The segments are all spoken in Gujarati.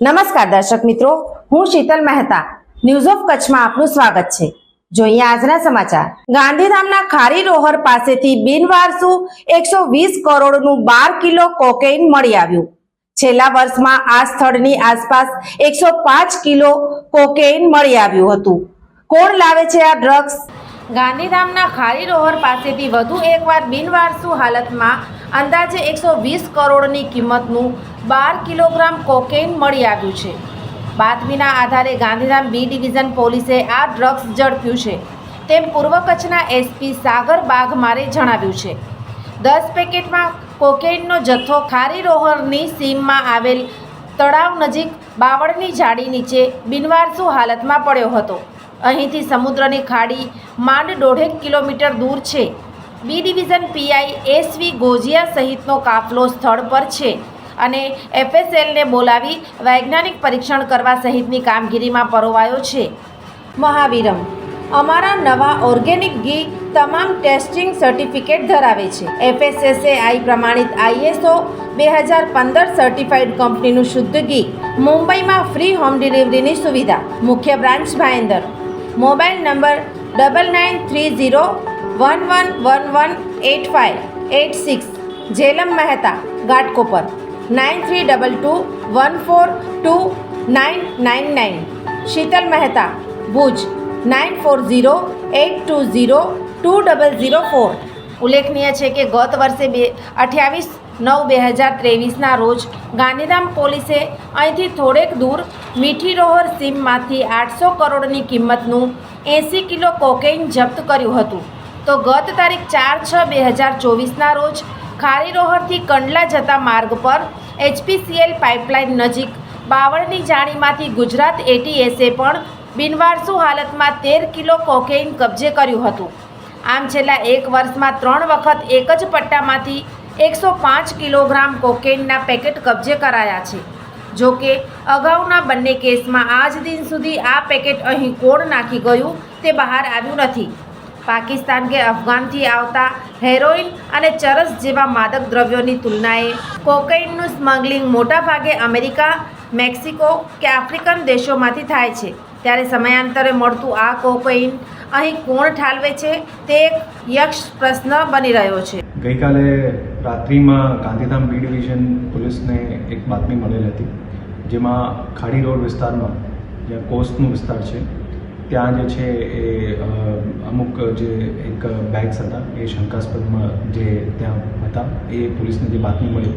નમસ્કાર દર્શક મિત્રો, હું શીતલ મહેતા. ન્યૂઝ ઓફ કચ્છમાં આપનું સ્વાગત છે. જોઈએ આજના સમાચાર. ગાંધીધામના ખારી રોહર પાસેથી બિનવારસુ એકસો વીસ કરોડનું બાર કિલો કોકેઇન મળી આવ્યું. છેલ્લા વર્ષમાં આ સ્થળની આસપાસ એકસો પાંચ કિલો કોકેઇન મળી આવ્યું હતું. કોણ લાવે છે આ ડ્રગ્સ? ગાંધીધામના ખારી રોહર પાસેથી વધુ એકવાર બિનવારસુ હાલતમાં અંદાજે એકસો વીસ કરોડની કિંમતનું બાર કિલોગ્રામ કોકેઇન મળી આવ્યું છે. બાતમીના આધારે ગાંધીધામ બી ડિવિઝન પોલીસે આ ડ્રગ્સ ઝડપ્યું છે. તેમ પૂર્વ કચ્છના એસપી સાગર બાઘમારે જણાવ્યું છે. દસ પેકેટમાં કોકેઇનનો જથ્થો ખારી રોહરની સીમમાં આવેલ તળાવ નજીક બાવળની જાડી નીચે બિનવારસુ હાલતમાં પડ્યો હતો. અહીંથી સમુદ્રની ખાડી માંડ દોઢેક કિલોમીટર દૂર છે. B division PI SV Gojiya સહિતનો કાફલો સ્થળ પર છે અને એફએસએલને બોલાવી વૈજ્ઞાનિક પરીક્ષણ કરવા સહિતની કામગીરીમાં પરોવાયો છે. મહાવીરમ, અમારા નવા ઓર્ગેનિક ઘી તમામ ટેસ્ટિંગ સર્ટિફિકેટ ધરાવે છે. એફએસએસએઆઈ પ્રમાણિત આઈએસઓ બે હજાર પંદર સર્ટિફાઈડ કંપનીનું શુદ્ધ ઘી, મુંબઈમાં ફ્રી હોમ ડિલિવરીની સુવિધા. મુખ્ય branch Bhayandar. Mobile number double nine three zero one one one one eight five eight six Jhelam Mehta Ghatkopar nine three double two one four two nine nine nine Sheetal Mehta Bhuj nine four zero eight two zero two double zero four ઉલ્લેખનીય છે કે ગત વર્ષે બે અઠ્યાવીસ નવ બે હજાર ત્રેવીસના રોજ ગાંધીધામ પોલીસે અહીંથી થોડેક દૂર મીઠી રોહર સીમમાંથી આઠસો કરોડની કિંમતનું એંસી કિલો કોકેઇન જપ્ત કર્યું હતું. તો ગત તારીખ ચાર છ બે હજાર ચોવીસના રોજ ખારી રોહરથી કંડલા જતા માર્ગ પર એચપીસીએલ પાઇપલાઇન નજીક બાવળની જાળીમાંથી ગુજરાત એટીએસે પણ બિનવારસુ હાલતમાં તેર કિલો કોકેઇન કબજે કર્યું હતું. આમ છેલ્લા એક વર્ષમાં ત્રણ વખત એક જ પટ્ટામાંથી એકસો પાંચ કિલોગ્રામ કોકેઇનના પેકેટ કબજે કરાયા છે. જો કે અગાઉના બંને કેસમાં આજ દિન સુધી આ પેકેટ અહીં કોણ નાખી ગયું તે બહાર આવ્યું નથી. પાકિસ્તાન કે અફઘાનથી આવતા હેરોઇન અને ચરસ જેવા માદક દ્રવ્યોની તુલનાએ કોકેઇનનું સ્મગલિંગ મોટાભાગે અમેરિકા, મેક્સિકો કે આફ્રિકન દેશોમાંથી થાય છે. ત્યારે સમયાંતરે મળતું આ કોકેઇન અહીં કોણ ઠાલવે છે તે એક યક્ષ પ્રશ્ન બની રહ્યો છે. ગઈકાલે રાત્રિમાં ગાંધીધામ બી ડિવિઝન પોલીસને એક બાતમી મળેલી હતી. જેમાં ખાડી રોડ વિસ્તારમાં જ્યાં કોસ્ટનો વિસ્તાર છે, ત્યાં જે છે એ અમુક જે એક બેગ્સ હતા, એ શંકાસ્પદમાં જે ત્યાં હતા, એ પોલીસને જે બાતમી મળી,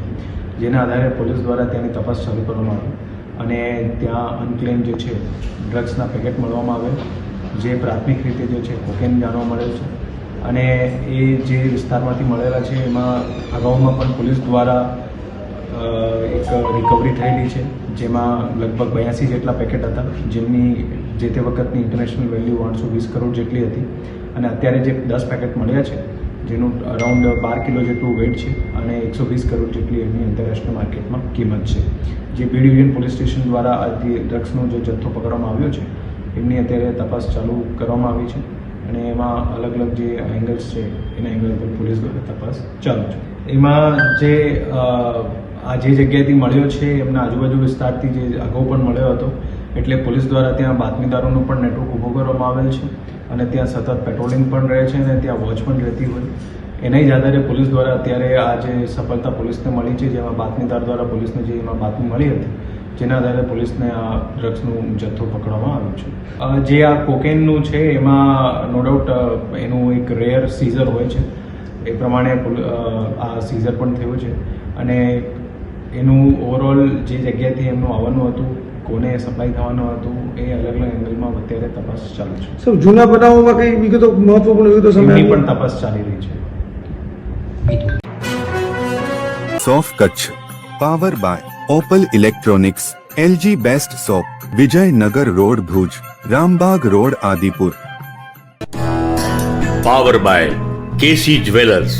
જેના આધારે પોલીસ દ્વારા ત્યાંની તપાસ શરૂ કરવામાં આવી અને ત્યાં અનક્લેમ જે છે, ડ્રગ્સના પેકેટ મળવામાં આવે જે પ્રાથમિક રીતે જે છે, કોકેન જાણવા મળેલ છે અને એ જે વિસ્તારમાંથી મળેલા છે, એમાં અગાઉમાં પણ પોલીસ દ્વારા એક રિકવરી થયેલી છે, જેમાં લગભગ બ્યાસી જેટલા પેકેટ હતા, જેમની જે તે વખતની ઇન્ટરનેશનલ વેલ્યુ આઠસો વીસ કરોડ જેટલી હતી. અને અત્યારે જે દસ પેકેટ મળ્યા છે, જેનું અરાઉન્ડ બાર કિલો જેટલું વેટ છે અને એકસો વીસ કરોડ જેટલી એમની આંતરરાષ્ટ્રીય માર્કેટમાં કિંમત છે. જે બી ડિવિઝન પોલીસ સ્ટેશન દ્વારા ડ્રગ્સનો જે જથ્થો પકડવામાં આવ્યો છે, એમની અત્યારે તપાસ ચાલુ કરવામાં આવી છે અને એમાં અલગ અલગ જે એંગલ્સ છે, એના એંગલ પર પોલીસ દ્વારા તપાસ ચાલુ છે. એમાં જે આ જે જગ્યાએથી મળ્યો છે, એમના આજુબાજુ વિસ્તારથી જે અગાઉ પણ મળ્યો હતો, એટલે પોલીસ દ્વારા ત્યાં બાતમીદારોનું પણ નેટવર્ક ઊભો કરવામાં આવેલ છે અને ત્યાં સતત પેટ્રોલિંગ પણ રહે છે અને ત્યાં વોચ પણ રહેતી હોય. એના જ આધારે પોલીસ દ્વારા અત્યારે આ જે સફળતા પોલીસને મળી છે, જેમાં બાતમીદાર દ્વારા પોલીસને જે એમાં બાતમી મળી હતી, જેના આધારે પોલીસને આ ડ્રગ્સનું જથ્થો પકડવામાં આવ્યો છે. જે આ કોકેનનું છે, એમાં નો ડાઉટ એનું એક રેર સીઝર હોય છે. એ પ્રમાણે આ સીઝર પણ થયું છે. અને એનું ઓવરઓલ જે જગ્યાથી એમનું આવવાનું હતું કોને સપ્લાય થવાનું હતું એ અલગ અલગ એંગલમાં અત્યારે તપાસ ચાલુ છે. સર જૂના બનાવોમાં કઈ વિગતો મહત્વપૂર્ણ વિગતો સમય પણ તપાસ ચાલી રહી છે. સોફ Kutch power by Opal electronics LG best shop Vijaynagar road Bhuj Rambag road Adipur. Power by KC jewellers.